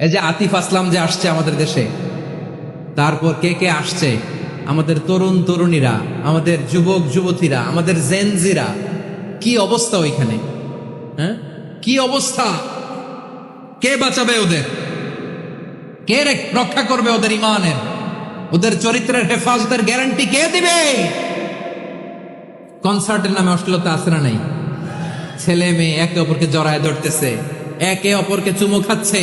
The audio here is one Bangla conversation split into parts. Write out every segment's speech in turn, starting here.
এই যে আতিফ আসলাম যে আসছে আমাদের দেশে, তারপর কে কে আসছে? আমাদের তরুণ তরুণীরা, আমাদের যুবক যুবতীরা, আমাদের জেনজিরা কি অবস্থা ওইখানে? হ্যাঁ? কি অবস্থা? কে বাঁচাবে ওদের? কে রক্ষা করবে ওদের ইমানের? ওদের চরিত্রের হেফাজতের গ্যারান্টি কে দিবে? কনসার্টের নামে অশ্লীলতা আছে না নাই? ছেলে মেয়ে একে অপরকে জড়ায় ধরতেছে, একে অপরকে চুমু খাচ্ছে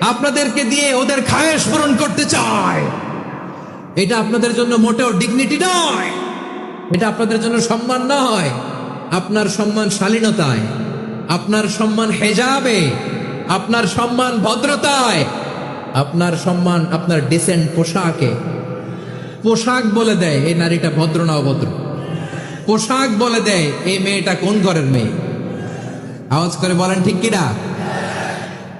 আপনাদেরকে দিয়ে ওদের খায়েশ পূরণ করতে চায়। এটা আপনাদের জন্য মোটেও ডিগনিটি নয়। এটা আপনাদের জন্য সম্মান নয়। আপনার সম্মান শালীনতায়, আপনার সম্মান হেজাবে, আপনার সম্মান ভদ্রতায়, আপনার সম্মান আপনার ডিসেন্ট পোশাকে। পোশাক বলে দেয়, এই নারীটা ভদ্র না অভদ্র? পোশাক বলে দেয়, এই মেয়েটা কোন ঘরের মেয়ে? আওয়াজ করে বলেন, ঠিক কিনা?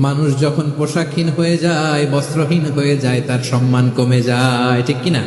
মানুষ যখন পোশাকহীন হয়ে যায় বস্ত্রহীন হয়ে যায় তার সম্মান কমে যায় ঠিক কিনা?